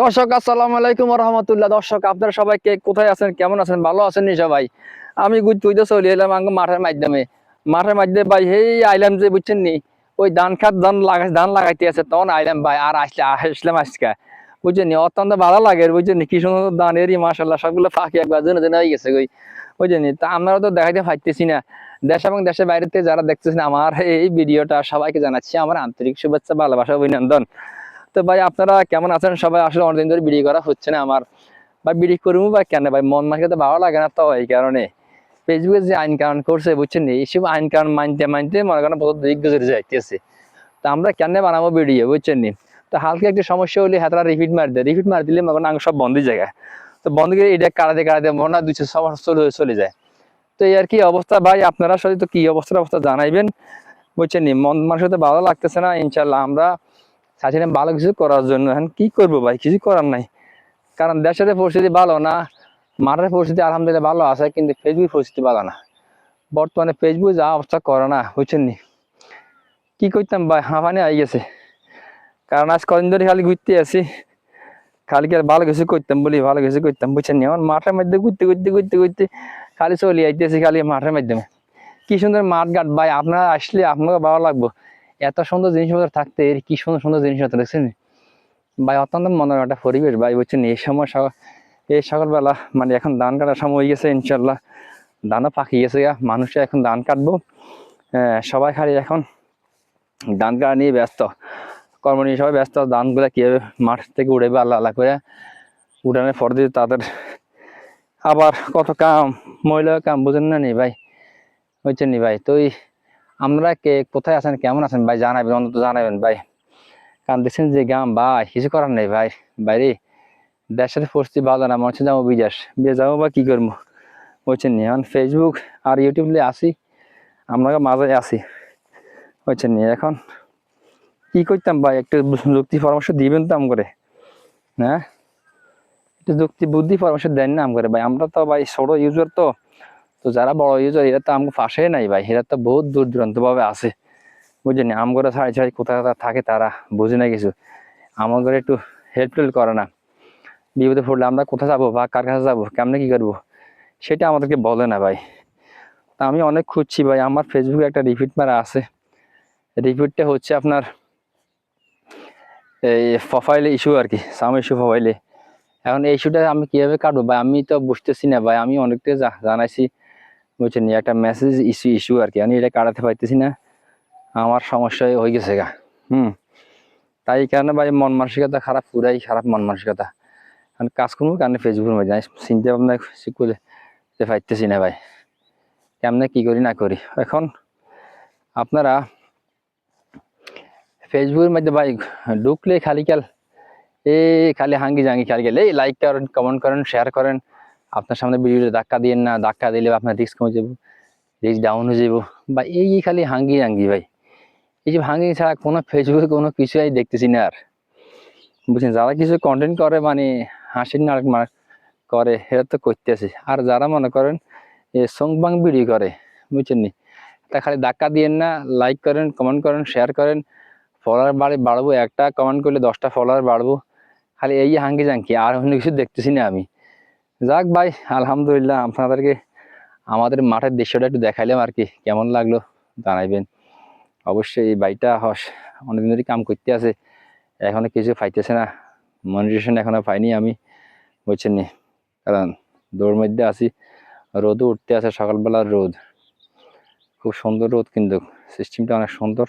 দর্শক, আসসালামু আলাইকুম রহমতুল্লাহ দর্শক, আপনারা সবাই কে কোথায় আছেন? কেমন আছেন? ভালো আছেন নি সবাই? আমি গুজ তুইতে চলে এলাম মাঠের মাধ্যমে। মাঠের মাধ্যমে ভাই, হেই আইলাম যে বুঝছেন নি? ওই ধান খাত ধান লাগাই ধান লাগাইতে আছে, তখন আইলাম ভাই, আর আসলে আসলাম আজকে। বুঝছেন নি? অত্যন্ত ভালো লাগে, বুঝছেন নি? কি সুন্দর ধান এরই মাসাল্লাহ সবগুলো ফাঁকি একবার জন্য জন্য হয়ে গেছে ওই বুঝছেন নি? তা আমরা তো দেখাইতে পারতেছি না। দেশ এবং দেশের বাইরে থেকে যারা দেখতেছেন, আমার এই ভিডিওটা সবাইকে জানাচ্ছি। আমার আন্তরিক শুভেচ্ছা, ভালোবাসা, অভিনন্দন। তো ভাই আপনারা কেমন আছেন? সবাই আসলে অনেকদিন ধরে ভিডিও করা হচ্ছে না আমার। বা ভিডিও করব বা কেন? ভাই মন মাকে তো ভালো লাগে না তো এই কারণে। ফেসবুকে যে আইন কানুন করছে, বুঝছেন এইসব আইন কানুন মানতে মানতে মনে করেন বহুত দিক গুজরে যাইতেছে। তো আমরা কেন বানাবো ভিডিও বুঝছেন নি? তো হালকা একটা সমস্যা হলে হাতরা রিপিট মার দেয়। রিপিট মার দিলে মনে করেন সব বন্ধ জায়গায় তো বন্ধ করে এটা কাড়াতে কারাতে মনে হয় দুইশো সমস্যা চলে চলে যায়। তো এই আর কি অবস্থা ভাই? আপনারা সাথে তো কি অবস্থার অবস্থা জানাইবেন? বুঝছেন নি? মন মানুষের তো ভালো লাগতেছে না ইনশাল্লাহ আমরা চাইছিলাম ভালো কিছু করার জন্য। এখন কি করব ভাই? কিছু করার নাই। কারণ দেশের পরিস্থিতি ভালো না, মাঠের পরিস্থিতি আলহামদুলিল্লাহ ভালো আছে, কিন্তু ফেসবুক পরিস্থিতি ভালো না। বর্তমানে ফেসবুক যা অবস্থা করে না, বুঝছেন নি? কি করতাম ভাই? হাঁপানি আই গেছে। কারণ আজ কদিন ধরে খালি ঘুরতে আছি খালি কি আর ভালো কিছু করতাম বলি, ভালো কিছু করতাম, বুঝছেন নি? আমার মাঠের মধ্যে ঘুরতে ঘুরতে ঘুরতে ঘুরতে খালি চলে আইতেছি খালি মাঠের মাধ্যমে। কি সুন্দর মাঠ ঘাট ভাই, আপনারা আসলে আপনাকে ভালো লাগবো। এত সুন্দর জিনিসপত্র থাকতে এর কি সুন্দর সুন্দর জিনিসপত্র দেখছেন? ভাই অত্যন্ত মনোরম একটা পরিবেশ ভাই বুঝছেন? এই সময় এই সকালবেলা মানে এখন ধান কাটার সময় হয়ে গেছে ইনশাল্লাহ ধানও পাকি গেছে মানুষে এখন ধান কাটবো। আহ, সবাই খালি এখন ধান কাটা নিয়ে ব্যস্ত। কর্ম নিয়ে সবাই ব্যস্ত। ধানগুলো কীভাবে মাঠ থেকে উড়াবে আল্লাহ আল্লাহ করে। উঠানোর পর দিয়ে তাদের আবার কত কাম মহিলা কাম বুঝেন না নি ভাই? বুঝছেন নি ভাই? তো আমরা কে, কোথায় আছেন, কেমন আছেন? ভাই জানাবেন অন্তত জানাবেন ভাই। কারণ দেখছেন যে গ্রাম ভাই, কিছু করার নেই, ভাই। বাইরে দেশের পরিস্থিতি ভালো না মনে হচ্ছে যাব বিদেশ। বিদেশ যাব বা কী করব? বুঝছেন নি, এখন ফেসবুক আর ইউটিউব নিয়ে আসি আমরা মাঝে আসি বুঝছেন নি, এখন কি করতাম, ভাই? একটু যুক্তি পরামর্শ দিবেন তো আম করে হ্যাঁ? একটু যুক্তি বুদ্ধি পরামর্শ দেন না আম করে ভাই। আমরা তো, ভাই, ছোট ইউজার তো। তো যারা বড় ইউজার এরা তো আমাকে পাশে নাই ভাই, এরা তো বহুত দূর দূরান্ত ভাবে আছে। বুঝছেন আম করে ছাড়ি ছাড়ি কোথায় কোথায় থাকে তারা, বুঝে না কিছু। আমার ঘরে একটু হেল্প টেল্প করে না। বিপদে পড়লে আমরা কোথায় যাব বা কার কাছে যাব, কেমনে কি করব? সেটা আমাদেরকে বলে না ভাই। তা আমি অনেক খুঁজছি ভাই, আমার ফেসবুকে একটা রিপিট মারা আছে। রিপিটটা হচ্ছে আপনার এই প্রোফাইলে ইস্যু আর কি সাম ইস্যু প্রোফাইলে এখন এই ইস্যুটা আমি কীভাবে কাটবো ভাই? আমি তো বুঝতেছি না ভাই, আমি অনেকটা জা- জানাইছি। বুঝছেন, একটা মেসেজ ইস্যু ইস্যু আর কি। আমি এটা কাটাতে পারতেছি না। আমার সমস্যা হয়ে গেছে গা। হুম। তাই কারণে ভাই মন মানসিকতা খারাপ, পুরাই খারাপ মন মানসিকতা। কারণ কাজ করব কারণে ফেসবুকের মধ্যে আমি চিন্তা ভাবনা করে পাইতেছি না ভাই। কেমনে কি করি না করি? এখন আপনারা ফেসবুকের মধ্যে ভাই ঢুকলে খালি কাল, এ খালি হাঙ্গি জাঙ্গি খালি গেলে এই লাইক করেন কমেন্ট করেন শেয়ার করেন। আপনার সামনে ভিডিওতে ধাক্কা দিয়েন না, ধাক্কা দিলে আপনার রিস্ক কমে যাব রিস্ক ডাউন হয়ে যাব। বা এই খালি হাঙ্গি জাঙ্গি ভাই, এই যে হাঙ্গি ছাড়া কোনো ফেসবুকে কোনো কিছু আমি দেখতেছি না আর। বুঝছেন? যারা কিছু কন্টেন্ট করে মানে হাসির নাটক মার করে সেটা তো করতেছে। আর যারা মনে করেন এ সংবাং ভিডিও করে, বুঝছেন নি? তা খালি ধাক্কা দিয়েন না লাইক করেন কমেন্ট করেন শেয়ার করেন। ফলোয়ার বাড়ে বাড়বো, একটা কমেন্ট করলে দশটা ফলোয়ার বাড়বো। খালি এই হাঙ্গি জাঙ্কি আর অন্য কিছু দেখতেছি না আমি। যাক ভাই, আলহামদুলিল্লাহ আপনাদেরকে আমাদের মাঠের দৃশ্যটা একটু দেখাইলাম আর কি, কেমন লাগল জানাইবেন। অবশ্যই এই বাড়িটা হস, অনেকদিন ধরে কাম করতে আছে, এখনও কিছু পাইতেছে না, মনিটেশন এখনও পাইনি আমি, বুঝছেন নি? কারণ দৌড় মধ্যে আছি, রোদও উঠতে আছে সকালবেলার রোদ। খুব সুন্দর রোদ কিন্তু সিস্টেমটা অনেক সুন্দর,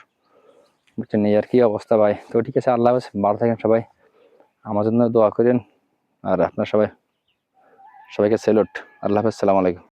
বুঝছেন আর কি অবস্থা ভাই? তো ঠিক আছে, আল্লাহ হাফেজ, ভালো থাকেন সবাই। আমার জন্য দোয়া করেন, আর আপনার সবাই সবাইকে সেলুট আল্লাহ হাফেজ সালাম আলাইকুম।